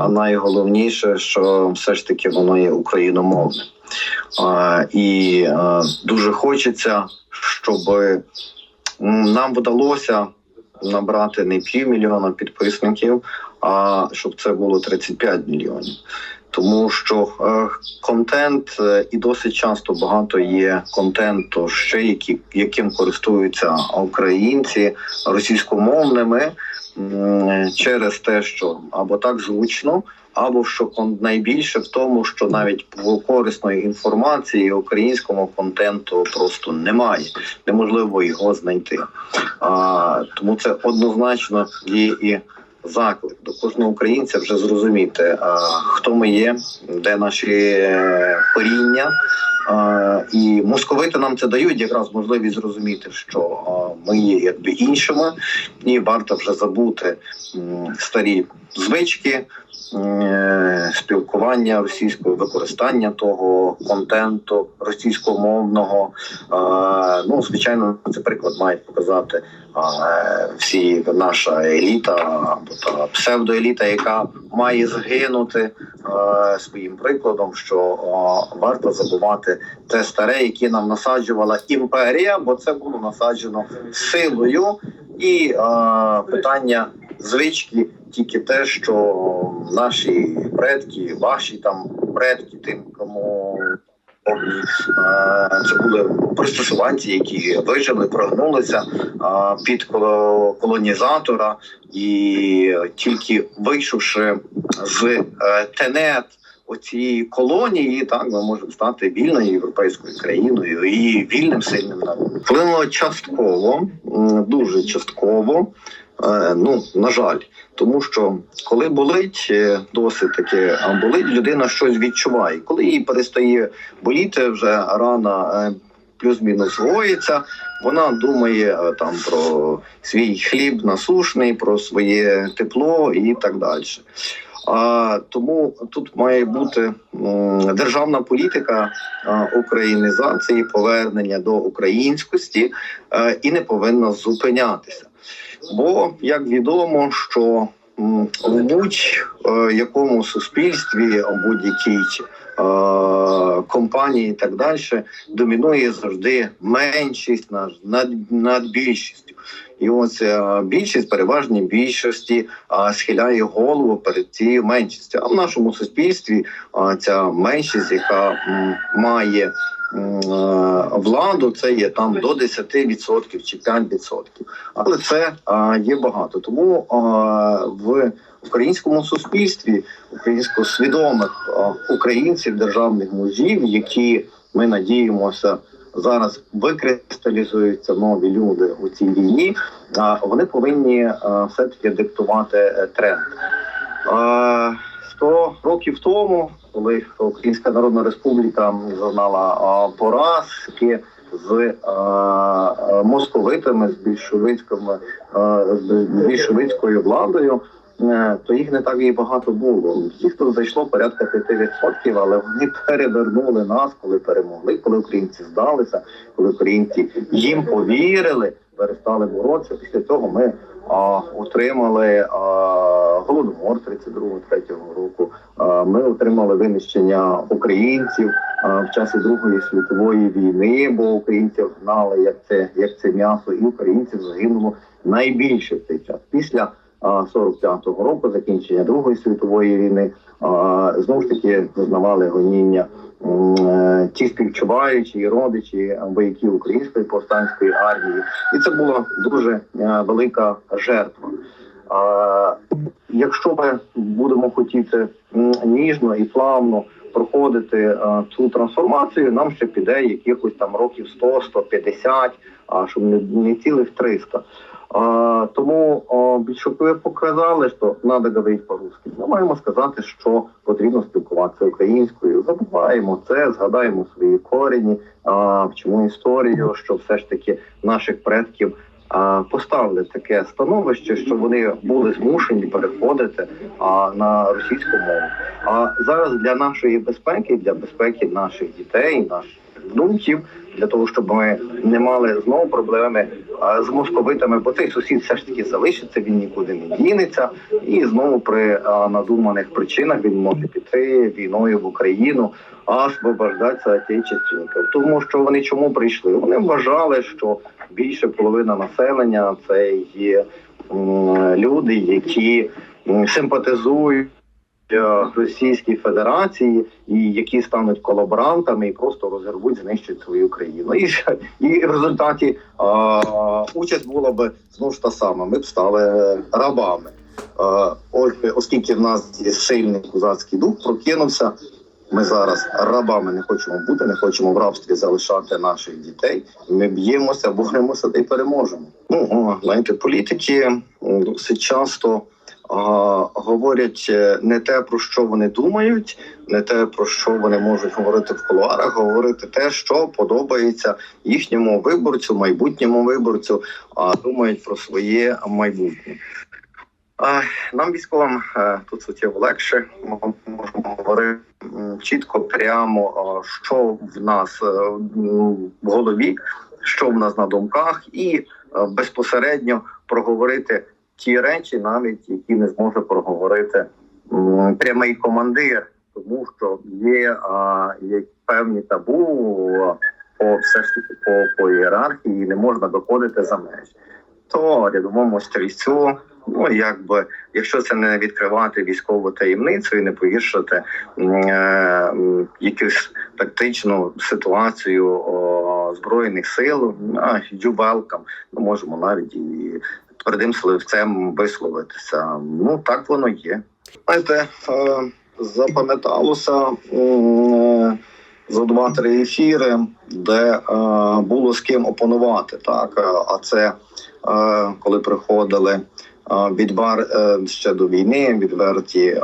а найголовніше, що все ж таки воно є україномовне. І дуже хочеться, щоб нам вдалося набрати не півмільйона підписників, а щоб це було 35 мільйонів. Тому що е, контент е, і досить часто багато є контенту, ще які, яким користуються українці російськомовними через те, що або так звучно, або що найбільше в тому, що навіть корисної інформації українському контенту просто немає, неможливо його знайти. А, тому це однозначно є і заклик до кожного українця вже зрозуміти, а, хто ми є, де наші е, коріння. І московити нам це дають якраз можливість зрозуміти, що ми є якби іншими, і варто вже забути старі звички, е, спілкування російською, використання того контенту російськомовного. Ну, звичайно, це приклад має показати всі наша еліта або та псевдоеліта, яка має згинути своїм прикладом, що е, варто забувати те старе, яке нам насаджувала імперія, бо це було насаджено силою і е, питання звички. Тільки те, що наші предки, ваші там предки, тим, кому е, це були пристосуванці, які вижили, прогнулися е, під коло- колонізатора, і тільки вийшовши з е, тенет оцієї колонії, так ми можемо стати вільною європейською країною і вільним сильним народом. Вплинуло частково, дуже частково. Е, Ну на жаль, тому що коли болить е, досить таки а болить, людина щось відчуває. Коли їй перестає боліти, вже рана е, плюс-мінус гоїться. Вона думає там про свій хліб насушний, про своє тепло і так далі. А тому тут має бути державна політика а, українізації, повернення до українськості і не повинна зупинятися. Бо як відомо, що в будь-якому суспільстві, будь-якій е, компанії і так далі, домінує завжди меншість над, над, над більшістю. І ось е, більшість, переважній більшості е, схиляє голову перед цією меншістю. А в нашому суспільстві ця меншість, яка має владу, це є там до 10% чи 5%. Але це е, є багато. Тому е, в українському суспільстві українсько свідомих е, українців, державних мужів, які ми надіємося. Зараз викристалізуються нові люди у цій війні. Вони повинні е, все таки диктувати е, тренд. Е, Сто років тому, коли Українська Народна Республіка зазнала поразки з е, е, московитами, з більшовицькими, е, з більшовицькою владою. То їх не так і багато було. Їх тут зайшло порядка 5%, але вони перевернули нас, коли перемогли, коли українці здалися, коли українці їм повірили, перестали боротися. Після цього ми а, отримали а, голодомор 32-3 року. Ми отримали винищення українців в часі Другої світової війни, бо українців гнали як це, як це м'ясо, і українців загинуло найбільше в цей час. Після а, 45-го року закінчення Другої світової війни знову ж таки зазнавали гоніння е, ті співчуваючі і родичі вояків української повстанської армії, і це була дуже е, велика жертва. Якщо ми будемо хотіти ніжно і плавно проходити е, цю трансформацію, нам ще піде якихось там років 100-150, а щоб не, не цілих 300. А, тому більшовики показали, що треба говорити по-русски. Ми маємо сказати, що потрібно спілкуватися українською. Забуваємо це, згадаємо свої корені, а, вчимо історію, що все ж таки наших предків поставили таке становище, що вони були змушені переходити на російську мову. А зараз для нашої безпеки, для безпеки наших дітей, наших внуків, для того, щоб ми не мали знову проблеми з московитами, бо цей сусід все ж таки залишиться, він нікуди не дінеться, і знову при надуманих причинах він може піти війною в Україну, а освобождатися отечественників. Тому що вони чому прийшли? Вони вважали, що більше половина населення це є люди, які симпатизують е, Російській Федерації і які стануть колаборантами і просто розірвуть, знищать свою країну. І, і в результаті а, участь була б знову ж та сама. Ми б стали рабами. А, оскільки в нас є сильний козацький дух, прокинувся. Ми зараз рабами не хочемо бути, не хочемо в рабстві залишати наших дітей. Ми б'ємося, боремося та й переможемо. Ну знаєте, політики досить часто а, говорять е, не те, про що вони думають, не те, про що вони можуть говорити в кулуарах, говорити те, що подобається їхньому виборцю, майбутньому виборцю, а думають про своє майбутнє. Нам військовим е, тут суттєво легше. Ми можемо говорити чітко, прямо, що в нас е, в голові, що в нас на думках, і е, безпосередньо проговорити ті речі, навіть які не зможе проговорити прямий командир, тому що є, є певні табу по все ж таки по, по ієрархії, не можна доходити за межі. То рядовому стрільцю, ну якби, якщо це не відкривати військову таємницю і не погіршити е, якусь тактичну ситуацію о, збройних сил, а, welcome. Ми можемо навіть і твердим словцем висловитися. Ну так воно є. Знаєте, е, запам'яталося е, за два-три ефіри, де е, було з ким опонувати. Так, Е, а це е, коли приходили е, відвар е, ще до війни, відверті е,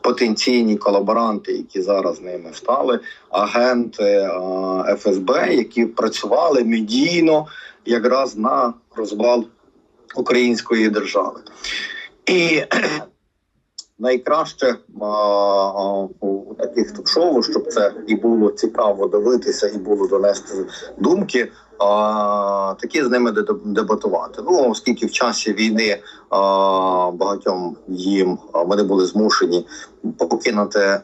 потенційні колаборанти, які зараз ними стали, агенти е, ФСБ, які працювали медійно якраз на розвал української держави. І найкраще у таких ток-шоу, щоб це і було цікаво дивитися, і було донести думки. А, такі з ними де- дебатувати. Ну оскільки в часі війни а, багатьом їм а, вони були змушені покинути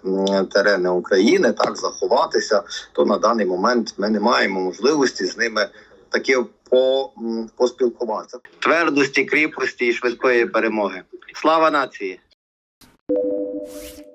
терени України, так заховатися, то на даний момент ми не маємо можливості з ними таки по, поспілкуватися. Твердості, кріпості і швидкої перемоги. Слава нації! you